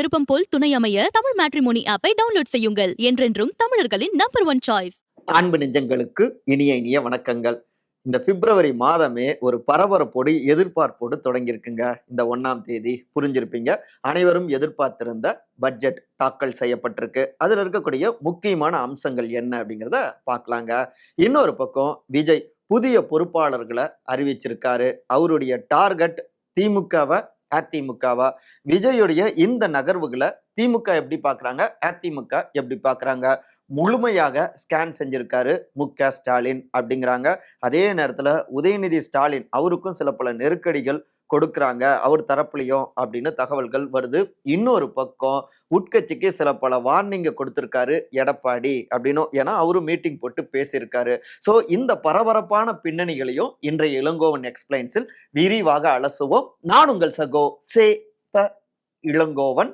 விருப்பம் போல் துணை அமைய தமிழ் மேட்ரிமோனி ஆப்பை டவுன்லோட் செய்யுங்கள். என்றென்றும் தமிழர்களின் நம்பர் ஒன் சாய்ஸ் அன்பு நெஞ்சங்களுக்கு இனிய இனிய வணக்கங்கள். இந்த பிப்ரவரி மாதமே ஒரு பரபரப்போடு எதிர்பார்ப்போடு தொடங்கியிருக்குங்க. இந்த ஒன்னாம் தேதி புரிஞ்சிருப்பீங்க. அனைவரும் எதிர்பார்த்திருந்த பட்ஜெட் தாக்கல் செய்யப்பட்டிருக்கு. அதில் இருக்கக்கூடிய முக்கியமான அம்சங்கள் என்ன அப்படிங்கிறத பார்க்கலாங்க. இன்னொரு பக்கம் விஜய் புதிய பொறுப்பாளர்களை அறிவிச்சிருக்காரு. அவருடைய டார்கெட் திமுகவை அதிமுகவா? விஜயுடைய இந்த நகர்வுகளை திமுக எப்படி பார்க்குறாங்க அதிமுக எப்படி பார்க்குறாங்க முழுமையாக ஸ்கேன் செஞ்சிருக்காரு மு க ஸ்டாலின் அப்படிங்கிறாங்க. அதே நேரத்தில் உதயநிதி ஸ்டாலின் அவருக்கும் சில பல நெருக்கடிகள் கொடுக்குறாங்க. அவர் தரப்புலையும் அப்படின்னு தகவல்கள் வருது. இன்னொரு பக்கம் உட்கட்சிக்கு சில பல வார்னிங்கை கொடுத்துருக்காரு எடப்பாடி அப்படின்னும் ஏன்னா அவரும் மீட்டிங் போட்டு பேசியிருக்காரு. ஸோ இந்த பரபரப்பான பின்னணிகளையும் இன்றைய இளங்கோவன் எக்ஸ்பிளைன்ஸில் விரிவாக அலசுவோம். நான் உங்கள் சகோ சே த இளங்கோவன்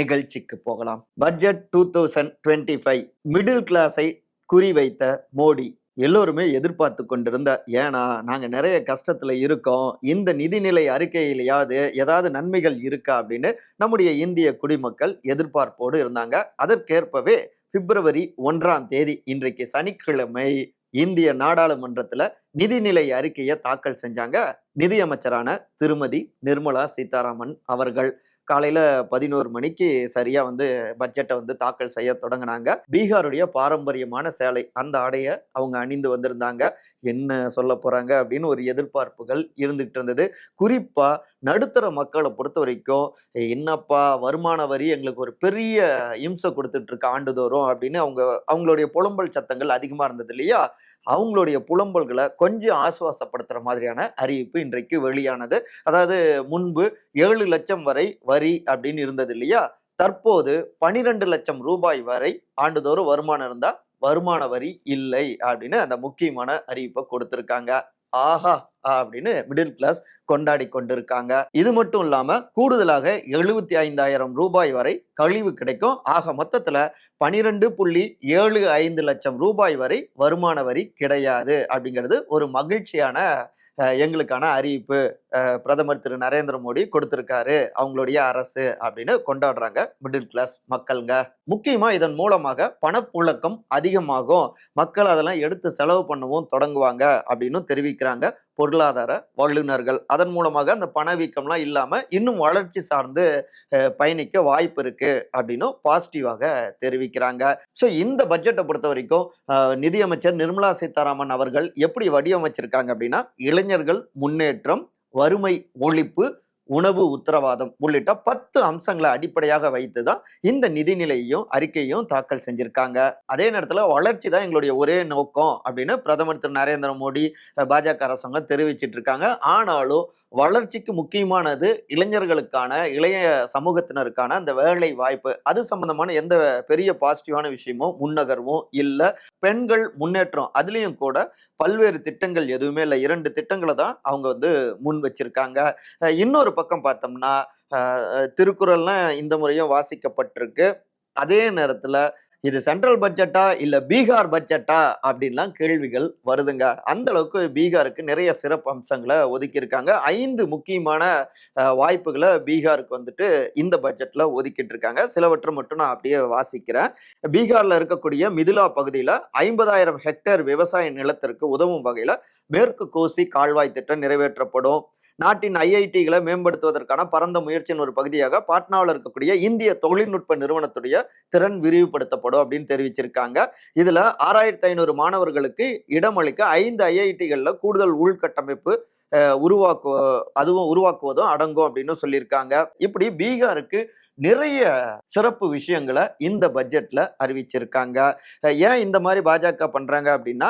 நிகழ்ச்சிக்கு போகலாம். Budget two thousand twenty five middle கிளாஸை குறிவைத்த மோடி. எல்லோருமே எதிர்பார்த்து கொண்டிருந்த ஏன்னா நாங்கள் நிறைய கஷ்டத்தில் இருக்கோம். இந்த நிதிநிலை அறிக்கையிலையாவது ஏதாவது நன்மைகள் இருக்கா அப்படின்னு நம்முடைய இந்திய குடிமக்கள் எதிர்பார்ப்போடு இருந்தாங்க. அதற்கேற்பவே பிப்ரவரி ஒன்றாம் தேதி இன்றைக்கு சனிக்கிழமை இந்திய நாடாளுமன்றத்தில் நிதிநிலை அறிக்கையை தாக்கல் செஞ்சாங்க நிதியமைச்சரான திருமதி நிர்மலா சீதாராமன் அவர்கள். காலையில பதினோரு மணிக்கு சரியா வந்து பட்ஜெட்டை வந்து தாக்கல் செய்ய தொடங்கினாங்க. பீகாருடைய பாரம்பரியமான சேலை அந்த ஆடையை அவங்க அணிந்து வந்திருந்தாங்க. என்ன சொல்ல போறாங்க அப்படின்னு ஒரு எதிர்பார்ப்புகள் இருந்துகிட்டு இருந்தது. குறிப்பா நடுத்தர மக்களை பொறுத்த வரைக்கும் என்னப்பா வருமான வரி எங்களுக்கு ஒரு பெரிய இம்சை கொடுத்துட்டு ஆண்டுதோறும் அப்படின்னு அவங்க அவங்களுடைய புலம்பல் சத்தங்கள் அதிகமா இருந்தது இல்லையா? அவங்களுடைய புலம்பல்களை கொஞ்சம் ஆசுவாசப்படுத்துகிற மாதிரியான அறிவிப்பு இன்றைக்கு வெளியானது. அதாவது முன்பு ஏழு லட்சம் வரை வரி அப்படின்னு இருந்தது இல்லையா? தற்போது பனிரெண்டு லட்சம் ரூபாய் வரை ஆண்டுதோறும் வருமானம் இருந்தால் வருமான வரி இல்லை அப்படின்னு அந்த முக்கியமான அறிவிப்பை கொடுத்துருக்காங்க. ஆஹா! அப்படின்னு மிடில் கிளாஸ் கொண்டாடி கொண்டிருக்காங்க. இது மட்டும் இல்லாம கூடுதலாக எழுபத்தி ஐந்தாயிரம் ரூபாய் வரை கழிவு கிடைக்கும். ஆக மொத்தத்துல பனிரெண்டு புள்ளி ஏழு ஐந்து லட்சம் ரூபாய் வரை வருமான வரி கிடையாது அப்படிங்கிறது ஒரு மகிழ்ச்சியான எங்களுக்கான அறிவிப்பு. பிரதமர் திரு நரேந்திர மோடி கொடுத்திருக்காரு. அவங்களுடைய அரசு அப்படின்னு கொண்டாடுறாங்க மிடில் கிளாஸ் மக்கள்ங்க. முக்கியமா இதன் மூலமாக பணப்புழக்கம் அதிகமாகும். மக்கள் அதெல்லாம் எடுத்து செலவு பண்ணவும் தொடங்குவாங்க அப்படின்னு தெரிவிக்கிறாங்க. பொருளாதார வல்லுநர்கள். அதன் மூலமாக அந்த பணவீக்கம்லாம் இல்லாமல் இன்னும் வளர்ச்சி சார்ந்து பயணிக்க வாய்ப்பு இருக்கு அப்படின்னும் பாசிட்டிவாக தெரிவிக்கிறாங்க. ஸோ இந்த பட்ஜெட்டை பொறுத்த வரைக்கும் நிதியமைச்சர் நிர்மலா சீதாராமன் அவர்கள் எப்படி வடிவமைச்சிருக்காங்க அப்படின்னா இளைஞர்கள் முன்னேற்றம் வறுமை ஒழிப்பு உணவு உத்தரவாதம் உள்ளிட்ட பத்து அம்சங்களை அடிப்படையாக வைத்து தான் இந்த நிதிநிலையையும் அறிக்கையும் தாக்கல் செஞ்சிருக்காங்க. அதே நேரத்தில் வளர்ச்சி தான் எங்களுடைய ஒரே நோக்கம் அப்படின்னு பிரதமர் திரு. நரேந்திர மோடி பாஜக அரசாங்கம் தெரிவிச்சிட்டு இருக்காங்க. ஆனாலும் வளர்ச்சிக்கு முக்கியமானது இளைஞர்களுக்கான இளைய சமூகத்தினருக்கான அந்த வேலை வாய்ப்பு. அது சம்பந்தமான எந்த பெரிய பாசிட்டிவான விஷயமும் முன்னகர்வும் இல்லை. பெண்கள் முன்னேற்றம் அதுலேயும் கூட பல்வேறு திட்டங்கள் எதுவுமே இல்லை. இரண்டு திட்டங்களை தான் அவங்க வந்து முன் வச்சிருக்காங்க. இன்னொரு பக்கம் பார்த்தோம்னா திருக்குறள்லாம் இந்த முறையும் வாசிக்கப்பட்டிருக்கு. அதே நேரத்தில் இது சென்ட்ரல் பட்ஜெட்டா இல்லை பீகார் பட்ஜெட்டா அப்படின்லாம் கேள்விகள் வருதுங்க. அந்த அளவுக்கு பீகாருக்கு நிறைய சிறப்பு அம்சங்களை ஒதுக்கியிருக்காங்க. ஐந்து முக்கியமான வாய்ப்புகளை பீகாருக்கு வந்துட்டு இந்த பட்ஜெட்டில் ஒதுக்கிட்டு இருக்காங்க சிலவற்றை மட்டும் நான் அப்படியே வாசிக்கிறேன். பீகாரில் இருக்கக்கூடிய மிதிலா பகுதியில் ஐம்பதாயிரம் ஹெக்டேர் விவசாய நிலத்திற்கு உதவும் வகையில் மேற்கு கோசி கால்வாய் திட்டம் நிறைவேற்றப்படும். நாட்டின் ஐஐடிகளை மேம்படுத்துவதற்கான பரந்த முயற்சியின் ஒரு பகுதியாக பாட்னாவில் இருக்கக்கூடிய இந்திய தொழில்நுட்ப நிறுவனத்துடைய திறன் விரிவுபடுத்தப்படும் அப்படின்னு தெரிவிச்சிருக்காங்க. இதுல ஆறாயிரத்தி ஐநூறு மாணவர்களுக்கு இடமளிக்க ஐந்து ஐஐடிகள்ல கூடுதல் உள்கட்டமைப்பு உருவாக்கு அதுவும் உருவாக்குவதும் அடங்கும் அப்படின்னு சொல்லியிருக்காங்க. இப்படி பீகாருக்கு நிறைய சிறப்பு விஷயங்களை இந்த பட்ஜெட்ல அறிவிச்சிருக்காங்க. ஏன் இந்த மாதிரி பாஜக பண்றாங்க அப்படின்னா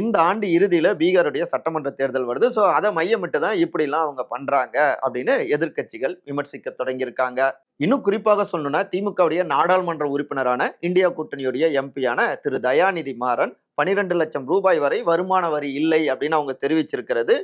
இந்த ஆண்டு இறுதியில பீகாருடைய சட்டமன்ற தேர்தல் வருது. ஸோ அதை மையமிட்டு தான் இப்படிலாம் அவங்க பண்றாங்க அப்படின்னு எதிர்க்கட்சிகள் விமர்சிக்க தொடங்கியிருக்காங்க. இன்னும் குறிப்பாக சொல்லணும்னா திமுகவுடைய நாடாளுமன்ற உறுப்பினரான இந்தியா கூட்டணியுடைய எம்பியான திரு. தயாநிதி மாறன் பனிரெண்டு லட்சம் ரூபாய் வரை வருமான வரி இல்லை அப்படின்னு அவங்க தெரிவிச்சிருக்கிறது.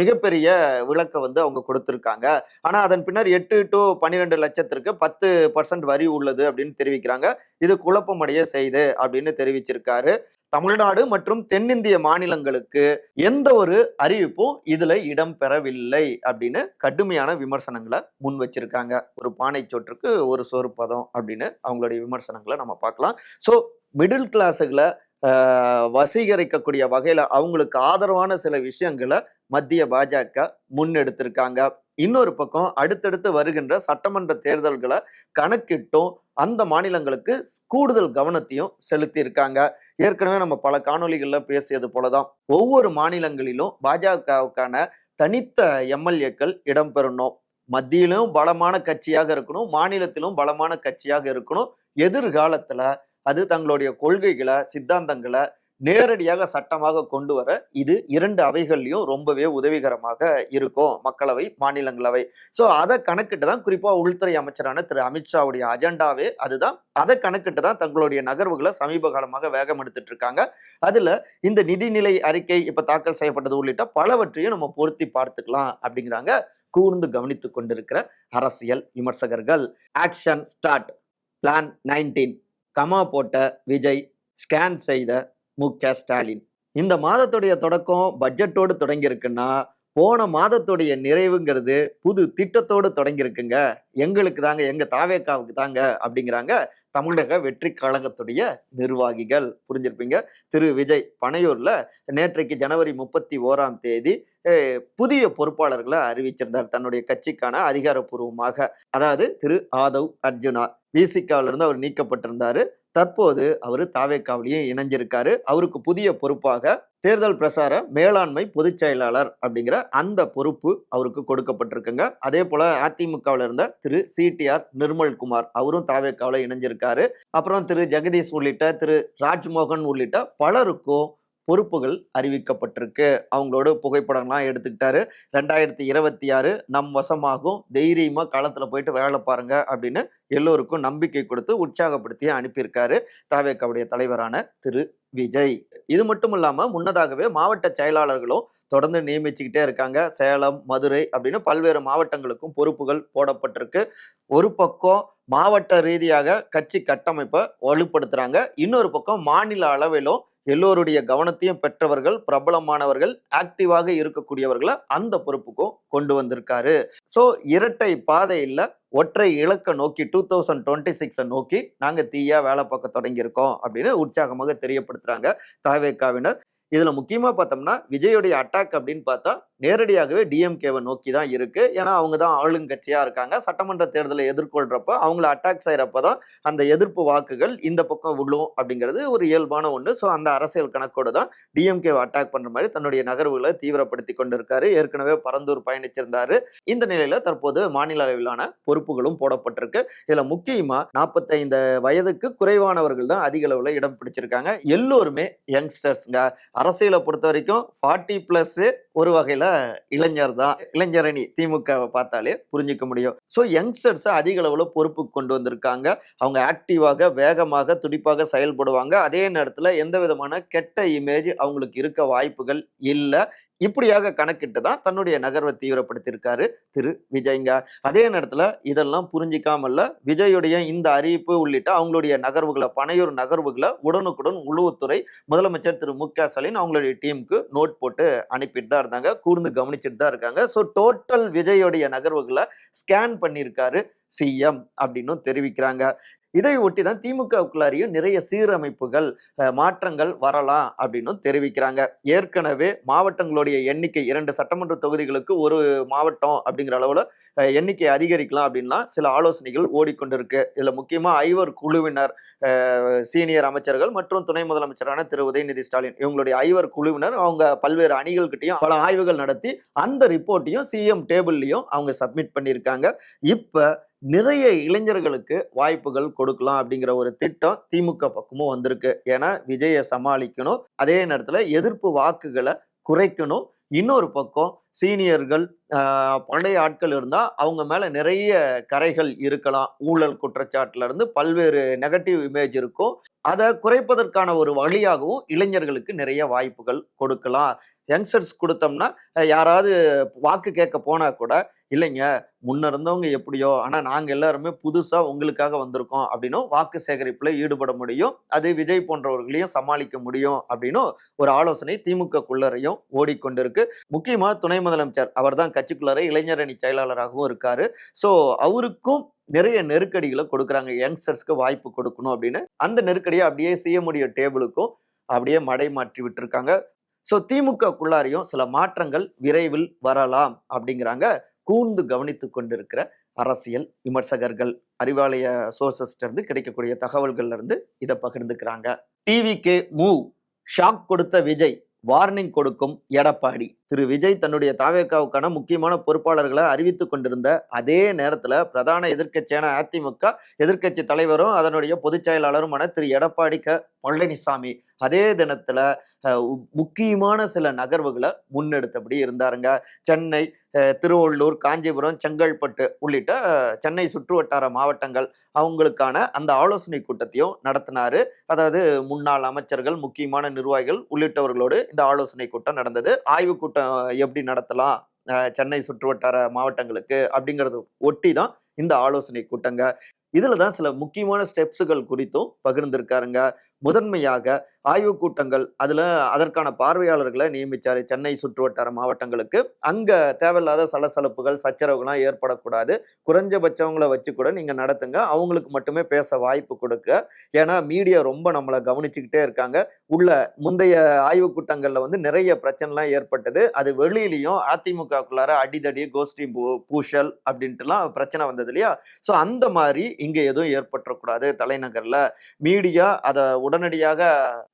மிகப்பெரிய விளக்க வந்து அவங்க கொடுத்துருக்காங்க. ஆனா அதன் பின்னர் எட்டு டு பன்னிரெண்டு லட்சத்திற்கு பத்து பர்சன்ட் வரி உள்ளது அப்படின்னு தெரிவிக்கிறாங்க. இது குழப்பமடைய செய்து அப்படின்னு தெரிவிச்சிருக்காரு. தமிழ்நாடு மற்றும் தென்னிந்திய மாநிலங்களுக்கு எந்த ஒரு அறிவிப்பும் இதுல இடம் பெறவில்லை அப்படின்னு கடுமையான விமர்சனங்களை முன் வச்சிருக்காங்க. ஒரு பானை சொற்றுக்கு ஒரு சோறு பதம் அப்படின்னு அவங்களுடைய விமர்சனங்களை நம்ம பார்க்கலாம். ஸோ மிடில் கிளாஸுகளை வசீகரிக்கக்கூடிய வகையில் அவங்களுக்கு ஆதரவான சில விஷயங்களை மத்திய பாஜக முன்னெடுத்திருக்காங்க. இன்னொரு பக்கம் அடுத்தடுத்து வருகின்ற சட்டமன்ற தேர்தல்களை கணக்கிட்டும் அந்த மாநிலங்களுக்கு கூடுதல் கவனத்தையும் செலுத்தி இருக்காங்க ஏற்கனவே நம்ம பல காணொலிகளில் பேசியது போலதான் ஒவ்வொரு மாநிலங்களிலும் பாஜகவுக்கான தனித்த எம்எல்ஏக்கள் இடம்பெறணும். மத்தியிலும் பலமான கட்சியாக இருக்கணும் மாநிலத்திலும் பலமான கட்சியாக இருக்கணும். எதிர்காலத்துல அது தங்களுடைய கொள்கைகளை சித்தாந்தங்களை நேரடியாக சட்டமாக கொண்டு வர இது இரண்டு அவைகள்லையும் ரொம்பவே உதவிகரமாக இருக்கும் மக்களவை மாநிலங்களவை. ஸோ அதை கணக்கிட்டு தான் குறிப்பாக உள்துறை அமைச்சரான திரு. அமித்ஷாவுடைய அஜெண்டாவே அதுதான். அதை கணக்கிட்டு தான் தங்களுடைய நகர்வுகளை சமீப காலமாக வேகம் எடுத்துட்டு இருக்காங்க. அதுல இந்த நிதிநிலை அறிக்கை இப்போ தாக்கல் செய்யப்பட்டது உள்ளிட்ட பலவற்றையும் நம்ம பொருத்தி பார்த்துக்கலாம் அப்படிங்கிறாங்க கூர்ந்து கவனித்துக் கொண்டிருக்கிற அரசியல் விமர்சகர்கள். Action start plan nineteen comma போட்ட விஜய் ஸ்கேன் செய்த மு க ஸ்டாலின். இந்த மாதத்துடைய தொடக்கம் பட்ஜெட்டோடு தொடங்கியிருக்குன்னா போன மாதத்துடைய நிறைவுங்கிறது புது திட்டத்தோடு தொடங்கியிருக்குங்க. எங்களுக்கு தாங்க எங்க தாவேக்காவுக்கு தாங்க அப்படிங்கிறாங்க தமிழக வெற்றி கழகத்துடைய நிர்வாகிகள். புரிஞ்சிருப்பீங்க? திரு விஜய் பனையூர்ல நேற்றைக்கு ஜனவரி முப்பத்தி ஓராம் தேதி புதிய பொறுப்பாளர்களை அறிவிச்சிருந்தார் தன்னுடைய கட்சிக்கான அதிகாரப்பூர்வமாக. அதாவது திரு ஆதவ் அர்ஜுனா. விசிகாவில இருந்து அவர் நீக்கப்பட்டிருந்தாரு. தற்போது அவர் தாவேக்காவிலேயே இணைஞ்சிருக்காரு. அவருக்கு புதிய பொறுப்பாக தேர்தல் பிரசார மேலாண்மை பொதுச் செயலாளர் அப்படிங்கிற அந்த பொறுப்பு அவருக்கு கொடுக்கப்பட்டிருக்குங்க. அதே போல அதிமுகவில் இருந்த திரு சிடிஆர் நிர்மல்குமார் அவரும் தாவேக்காவில் இணைஞ்சிருக்காரு. அப்புறம் திரு ஜெகதீஷ் உள்ளிட்ட திரு ராஜ்மோகன் உள்ளிட்ட பலருக்கும் பொறுப்புகள் அறிவிக்கப்பட்டிருக்கு. அவங்களோட புகைப்படம்லாம் எடுத்துக்கிட்டாரு. ரெண்டாயிரத்தி இருபத்தி ஆறு நம் வசமாகும். தைரியமா களத்துல போயிட்டு வேலை பாருங்க அப்படின்னு எல்லோருக்கும் நம்பிக்கை கொடுத்து உற்சாகப்படுத்தி அனுப்பியிருக்காரு தாவேக்காவுடைய தலைவரான திரு விஜய். இது மட்டும் இல்லாமல் முன்னதாகவே மாவட்ட செயலாளர்களும் தொடர்ந்து நியமிச்சுக்கிட்டே இருக்காங்க. சேலம் மதுரை அப்படின்னு பல்வேறு மாவட்டங்களுக்கும் பொறுப்புகள் போடப்பட்டிருக்கு. ஒரு பக்கம் மாவட்ட ரீதியாக கட்சி கட்டமைப்பை வலுப்படுத்துறாங்க. இன்னொரு பக்கம் மாநில அளவிலும் எல்லோருடைய கவனத்தையும் பெற்றவர்கள் பிரபலமானவர்கள் ஆக்டிவாக இருக்கக்கூடியவர்களை அந்த பொறுப்புக்கும் கொண்டு வந்திருக்காரு. ஸோ இரட்டை பாதையில் ஒற்றை இலக்கை நோக்கி டூ தௌசண்ட் டுவெண்ட்டி சிக்ஸை நோக்கி நாங்கள் தீயா வேலை பார்க்க தொடங்கியிருக்கோம் அப்படின்னு உற்சாகமாக தெரியப்படுத்துறாங்க தாவேக்காவினர். இதில் முக்கியமாக பார்த்தோம்னா விஜயுடைய அட்டாக் அப்படின்னு பார்த்தா நேரடியாகவே டிஎம்கேவை நோக்கி தான் இருக்கு. ஏன்னா அவங்க தான் ஆளுங்கட்சியாக இருக்காங்க. சட்டமன்ற தேர்தலை எதிர்கொள்றப்ப அவங்கள அட்டாக் செய்யறப்ப தான் அந்த எதிர்ப்பு வாக்குகள் இந்த பக்கம் விழும் அப்படிங்கிறது ஒரு இயல்பான ஒன்று ஸோ அந்த அரசியல் கணக்கோடு தான் டிஎம்கேவை அட்டாக் பண்ணுற மாதிரி தன்னுடைய நகர்வுகளை தீவிரப்படுத்தி கொண்டிருக்காரு. ஏற்கனவே பரந்தூர் பயணிச்சிருந்தாரு. இந்த நிலையில் தற்போது மாநில அளவிலான பொறுப்புகளும் போடப்பட்டிருக்கு. இதில் முக்கியமா நாற்பத்தைந்து வயதுக்கு குறைவானவர்கள் தான் அதிக அளவில் இடம் பிடிச்சிருக்காங்க. எல்லோருமே யங்ஸ்டர்ஸ்ங்க அரசியலை பொறுத்த வரைக்கும் ஃபார்ட்டி ப்ளஸ்ஸு ஒரு வகையில இளைஞர் தான் இளைஞரணி திமுகவை பார்த்தாலே புரிஞ்சுக்க முடியும். ஸோ யங்ஸ்டர்ஸை அதிக அளவுல பொறுப்புக்கு கொண்டு வந்திருக்காங்க. அவங்க ஆக்டிவாக வேகமாக துடிப்பாக செயல்படுவாங்க. அதே நேரத்துல எந்த விதமான கெட்ட இமேஜ் அவங்களுக்கு இருக்க வாய்ப்புகள் இல்லை. இப்படியாக கணக்கிட்டு தான் தன்னுடைய நகர்வை தீவிரப்படுத்தியிருக்காரு திரு விஜய்ங்க. அதே நேரத்துல இதெல்லாம் புரிஞ்சிக்காமல்ல விஜயுடைய இந்த அறிவிப்பு உள்ளிட்ட அவங்களுடைய நகர்வுகளை பனையூர் நகர்வுகளை உடனுக்குடன் உளவுத்துறை முதலமைச்சர் திரு மு க ஸ்டாலின் அவங்களுடைய டீமுக்கு நோட் போட்டு அனுப்பிட்டு தான் இருந்தாங்க. கூர்ந்து கவனிச்சுட்டு தான் இருக்காங்க. ஸோ டோட்டல் விஜயோடைய நகர்வுகளை ஸ்கேன் பண்ணியிருக்காரு சிஎம் அப்படின்னு தெரிவிக்கிறாங்க. இதை ஒட்டி தான் திமுகவுக்குள்ளாரையும் நிறைய சீரமைப்புகள் மாற்றங்கள் வரலாம் அப்படின்னும் தெரிவிக்கிறாங்க. ஏற்கனவே மாவட்டங்களுடைய எண்ணிக்கை இரண்டு சட்டமன்ற தொகுதிகளுக்கு ஒரு மாவட்டம் அப்படிங்கிற அளவில் எண்ணிக்கை அதிகரிக்கலாம் அப்படின்லாம் சில ஆலோசனைகள் ஓடிக்கொண்டிருக்கு. இதில் முக்கியமாக ஐவர் குழுவினர் சீனியர் அமைச்சர்கள் மற்றும் துணை முதலமைச்சரான திரு. உதயநிதி ஸ்டாலின் இவங்களுடைய ஐவர் குழுவினர் அவங்க பல்வேறு அணிகள்கிட்டையும் பல ஆய்வுகள் நடத்தி அந்த ரிப்போர்ட்டையும் சிஎம் டேபிள்லையும் அவங்க சப்மிட் பண்ணியிருக்காங்க. இப்போ நிறைய இளைஞர்களுக்கு வாய்ப்புகள் கொடுக்கலாம் அப்படிங்கிற ஒரு திட்டம் திமுக பக்கமும் வந்திருக்கு. ஏன்னா விஜயை சமாளிக்கணும். அதே நேரத்துல எதிர்ப்பு வாக்குகளை குறைக்கணும். இன்னொரு பக்கம் சீனியர்கள் பழைய ஆட்கள் இருந்தால் அவங்க மேலே நிறைய கரைகள் இருக்கலாம். ஊழல் குற்றச்சாட்டுல இருந்து பல்வேறு நெகட்டிவ் இமேஜ் இருக்கும். அதை குறைப்பதற்கான ஒரு வழியாகவும் இளைஞர்களுக்கு நிறைய வாய்ப்புகள் கொடுக்கலாம். யங்ஸ்டர்ஸ் கொடுத்தோம்னா யாராவது வாக்கு கேட்க போனா கூட இல்லைங்க முன்ன இருந்தவங்க எப்படியோ ஆனால் நாங்கள் எல்லாருமே புதுசாக உங்களுக்காக வந்திருக்கோம் அப்படின்னும் வாக்கு சேகரிப்பில் ஈடுபட முடியும். அது விஜய் போன்றவர்களையும் சமாளிக்க முடியும் அப்படின்னும் ஒரு ஆலோசனை திமுக குள்ளரையும் ஓடிக்கொண்டிருக்கு. முக்கியமாக துணை துணை முதலமைச்சர் அவர் அவர்தான் கட்சிக்குள்ளரை இளைஞரணி செயலாளராகவும் இருக்காரு. ஸோ அவருக்கும் நிறைய நெருக்கடிகளை கொடுக்குறாங்க. யங்ஸ்டர்ஸ்க்கு வாய்ப்பு கொடுக்கணும் அப்படின்னு. அந்த நெருக்கடியை அப்படியே செய்ய முடிய டேபிளுக்கும். அப்படியே மடை மாற்றி விட்டுருக்காங்க. ஸோ திமுகக்குள்ளாரையும் சில மாற்றங்கள் விரைவில் வரலாம் அப்படிங்கிறாங்க. கூர்ந்து கவனித்து கொண்டிருக்கிற அரசியல் விமர்சகர்கள். அறிவாலய சோர்சஸ்லேருந்து கிடைக்கக்கூடிய தகவல்கள்லேருந்து இதை பகிர்ந்துக்கிறாங்க. டிவிகே மூவ் ஷாக் கொடுத்த விஜய். வார்னிங் கொடுக்கும் எடப்பாடி. திரு. விஜய் தன்னுடைய தாவேக்காவுக்கான முக்கியமான பொறுப்பாளர்களை அறிவித்து கொண்டிருந்த அதே நேரத்துல பிரதான எதிர்க்கட்சியான அதிமுக எதிர்க்கட்சி தலைவரும் அதனுடைய பொதுச் செயலாளருமான திரு. எடப்பாடி க. பழனிசாமி அதே தினத்துல முக்கியமான சில நகர்வுகளை முன்னெடுத்தபடி இருந்தாருங்க. சென்னை திருவள்ளூர் காஞ்சிபுரம் செங்கல்பட்டு உள்ளிட்ட சென்னை சுற்றுவட்டார மாவட்டங்கள் அவங்களுக்கான அந்த ஆலோசனை கூட்டத்தையும் நடத்தினாரு. அதாவது முன்னாள் அமைச்சர்கள் முக்கியமான நிர்வாகிகள் உள்ளிட்டவர்களோடு இந்த ஆலோசனை கூட்டம் நடந்தது. ஆய்வு கூட்டம் எப்படி நடத்தலாம் சென்னை சுற்றுவட்டார மாவட்டங்களுக்கு அப்படிங்கிறது ஒட்டி தான் இந்த ஆலோசனை கூட்டங்க. இதுல தான் சில முக்கியமான ஸ்டெப்ஸுகள் குறித்தும் பகிர்ந்திருக்காருங்க. முதன்மையாக ஆய்வு கூட்டங்கள் அதில் அதற்கான பார்வையாளர்களை நியமித்தார் சென்னை சுற்றுவட்டார மாவட்டங்களுக்கு. அங்கே தேவையில்லாத சலசலப்புகள் சச்சரவுகள்லாம் ஏற்படக்கூடாது. குறைஞ்சபட்சவங்களை வச்சு கூட நீங்கள் நடத்துங்க. அவங்களுக்கு மட்டுமே பேச வாய்ப்பு கொடுக்க. ஏன்னா மீடியா ரொம்ப நம்மளை கவனிச்சுக்கிட்டே இருக்காங்க. உள்ள முந்தைய ஆய்வு கூட்டங்களில் வந்து நிறைய பிரச்சனைலாம் ஏற்பட்டது. அது வெளியிலையும் அதிமுகக்குள்ளார அடிதடி கோஷ்டி பூ- பூஷல் அப்படின்ட்டுலாம் பிரச்சனை வந்தது இல்லையா? ஸோ அந்த மாதிரி இங்கே எதுவும் ஏற்பட்டுறக்கூடாது தலைநகரில். மீடியா அதை உடனடியாக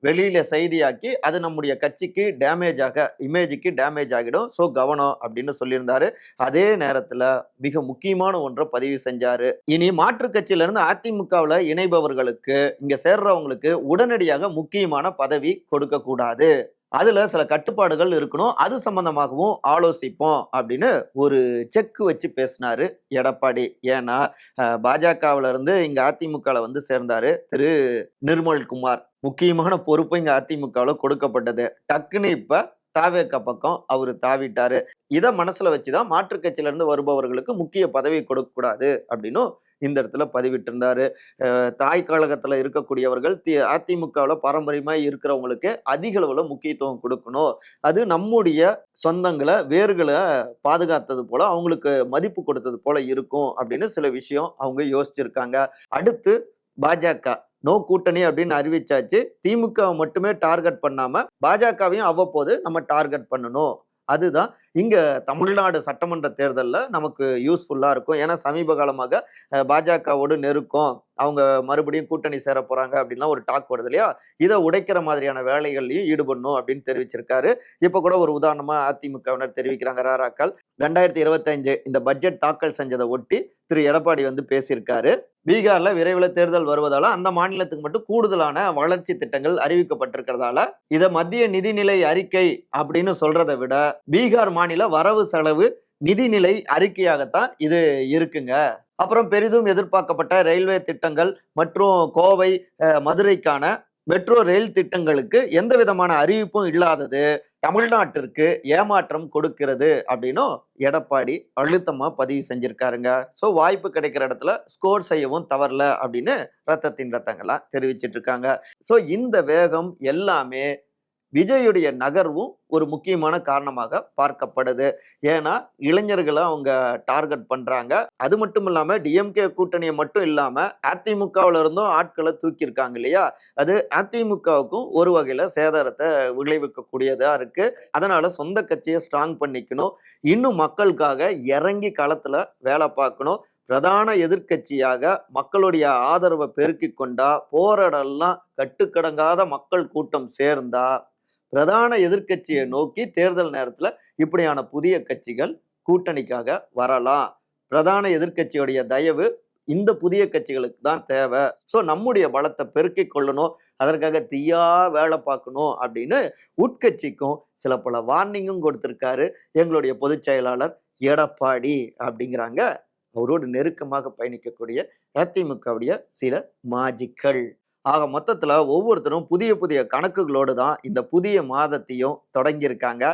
வெளியில செய்தியாக்கி அது நம்முடைய கட்சிக்கு டேமேஜ் ஆக இமேஜுக்கு டேமேஜ் ஆகிடும். ஸோ கவனம் அப்படின்னு சொல்லியிருந்தாரு. அதே நேரத்துல மிக முக்கியமான ஒன்றை பதிவு செஞ்சாரு. இனி மாற்றுக் கட்சியிலிருந்து அதிமுகவில் இணைபவர்களுக்கு இங்க சேர்றவங்களுக்கு உடனடியாக முக்கியமான பதவி கொடுக்க கூடாது அதுல சில கட்டுப்பாடுகள் இருக்கணும். அது சம்பந்தமாகவும் ஆலோசிப்போம் அப்படின்னு ஒரு செக் வச்சு பேசினாரு எடப்பாடி. ஏன்னா அஹ், பாஜகவுல இருந்து இங்க அதிமுகல வந்து சேர்ந்தாரு திரு நிர்மல்குமார் முக்கியமான பொறுப்பு இங்க அதிமுகவில் கொடுக்கப்பட்டது. டக்குன்னு இப்ப தாவேக்க பக்கம் அவர் தாவிட்டாரு. இதை மனசுல வச்சுதான் மாற்றுக் கட்சியில இருந்து வருபவர்களுக்கு முக்கிய பதவி கொடுக்க கூடாது அப்படின்னும் இந்த இடத்துல பதிவிட்டிருந்தாரு. தாய் கழகத்துல இருக்கக்கூடியவர்கள் தி அதிமுகவில் பாரம்பரியமா இருக்கிறவங்களுக்கு அதிக அளவுல முக்கியத்துவம் கொடுக்கணும். அது நம்முடைய சொந்தங்களை வேர்களை பாதுகாத்தது போல அவங்களுக்கு மதிப்பு கொடுத்தது போல இருக்கும் அப்படின்னு சில விஷயம் அவங்க யோசிச்சிருக்காங்க. அடுத்து பாஜக. நோ கூட்டணி அப்படின்னு அறிவிச்சாச்சு. திமுக மட்டுமே டார்கெட் பண்ணாம பாஜகவையும் அவ்வப்போது நம்ம டார்கெட் பண்ணணும். அதுதான். இங்க தமிழ்நாடு சட்டமன்ற தேர்தல்ல நமக்கு யூஸ்ஃபுல்லா இருக்கும். ஏன்னா சமீப காலமாக பாஜகவோடு நெருக்கம். அவங்க மறுபடியும் கூட்டணி சேர போறாங்க அப்படின்லாம் ஒரு டாக் வருது இல்லையா? இதை உடைக்கிற மாதிரியான வேலைகள்லையும் ஈடுபடணும் அப்படின்னு தெரிவிச்சிருக்காரு. இப்போ கூட ஒரு உதாரணமா அதிமுகவினர் தெரிவிக்கிறாங்க ராராக்கள். ரெண்டாயிரத்தி இருபத்தஞ்சு இந்த பட்ஜெட் தாக்கல் செஞ்சதை ஒட்டி திரு எடப்பாடி வந்து பேசியிருக்காரு. பீகார்ல விரைவில் தேர்தல் வருவதால அந்த மாநிலத்துக்கு மட்டும் கூடுதலான வளர்ச்சி திட்டங்கள் அறிவிக்கப்பட்டிருக்கிறதால இதை மத்திய நிதிநிலை அறிக்கை அப்படின்னு சொல்றதை விட பீகார் மாநில வரவு செலவு நிதிநிலை அறிக்கையாகத்தான் இது இருக்குங்க. அப்புறம் பெரிதும் எதிர்பார்க்கப்பட்ட ரயில்வே திட்டங்கள் மற்றும் கோவை மதுரைக்கான மெட்ரோ ரயில் திட்டங்களுக்கு எந்த விதமான அறிவிப்பும் இல்லாதது தமிழ்நாட்டிற்கு ஏமாற்றம் கொடுக்கிறது அப்படின்னும் எடப்பாடி அழுத்தமா பதிவு செஞ்சிருக்காருங்க. ஸோ வாய்ப்பு கிடைக்கிற இடத்துல ஸ்கோர் செய்யவும் தவறல அப்படின்னு ரத்தத்தின் ரத்தங்களா தெரிவிச்சிட்டு இருக்காங்க. ஸோ இந்த வேகம் எல்லாமே விஜயுடைய நகர்வும் ஒரு முக்கியமான காரணமாக பார்க்கப்படுது. ஏன்னா இளைஞர்களை அவங்க டார்கெட் பண்றாங்க. அது மட்டும் இல்லாம டிஎம்கே கூட்டணியை மட்டும் இல்லாம அதிமுகவுல இருந்தும் ஆட்களை தூக்கியிருக்காங்க இல்லையா? அது அதிமுகவுக்கும் ஒரு வகையில சேதாரத்தை விளைவிக்கக்கூடியதா இருக்கு. அதனால சொந்த கட்சியை ஸ்ட்ராங் பண்ணிக்கணும். இன்னும் மக்களுக்காக இறங்கி களத்துல வேலை பார்க்கணும். பிரதான எதிர்க்கட்சியாக மக்களுடைய ஆதரவை பெருக்கி கொண்டா போராடலாம் கட்டுக்கடங்காத மக்கள் கூட்டம் சேர்ந்தா பிரதான எதிர்க்கட்சியை நோக்கி தேர்தல் நேரத்தில் இப்படியான புதிய கட்சிகள் கூட்டணிக்காக வரலாம். பிரதான எதிர்க்கட்சியுடைய தயவு இந்த புதிய கட்சிகளுக்கு தான் தேவை. ஸோ நம்முடைய பலத்தை பெருக்கிக் கொள்ளணும். அதற்காக தீயா வேலை பார்க்கணும் அப்படின்னு உட்கட்சிக்கும் சில பல வார்னிங்கும் கொடுத்திருக்காரு எங்களுடைய பொதுச் செயலாளர் எடப்பாடி அப்படிங்கிறாங்க. அவரோடு நெருக்கமாக பயணிக்கக்கூடிய அதிமுகவுடைய சில மாஜிக்கள். ஆக மொத்தத்தில் ஒவ்வொருத்தரும் புதிய புதிய கணக்குகளோடு தான் இந்த புதிய மாதத்தையும் தொடங்கியிருக்காங்க.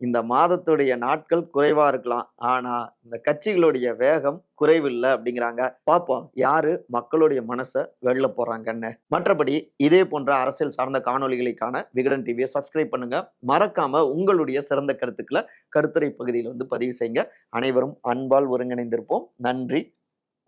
இந்த மாதத்துடைய நாட்கள் குறைவா இருக்கலாம். ஆனா இந்த கட்சிகளுடைய வேகம் குறைவில்லை அப்படிங்கிறாங்க. பார்ப்போம் யாரு மக்களுடைய மனசை வெளில போறாங்கன்னு மற்றபடி இதே போன்ற அரசியல் சார்ந்த காணொளிகளுக்கான விகடன் டிவியை சப்ஸ்கிரைப் பண்ணுங்க. மறக்காம உங்களுடைய சிறந்த கருத்துக்களை கருத்துரை பகுதியில் வந்து பதிவு செய்யுங்க. அனைவரும் அன்பால் ஒருங்கிணைந்திருப்போம். நன்றி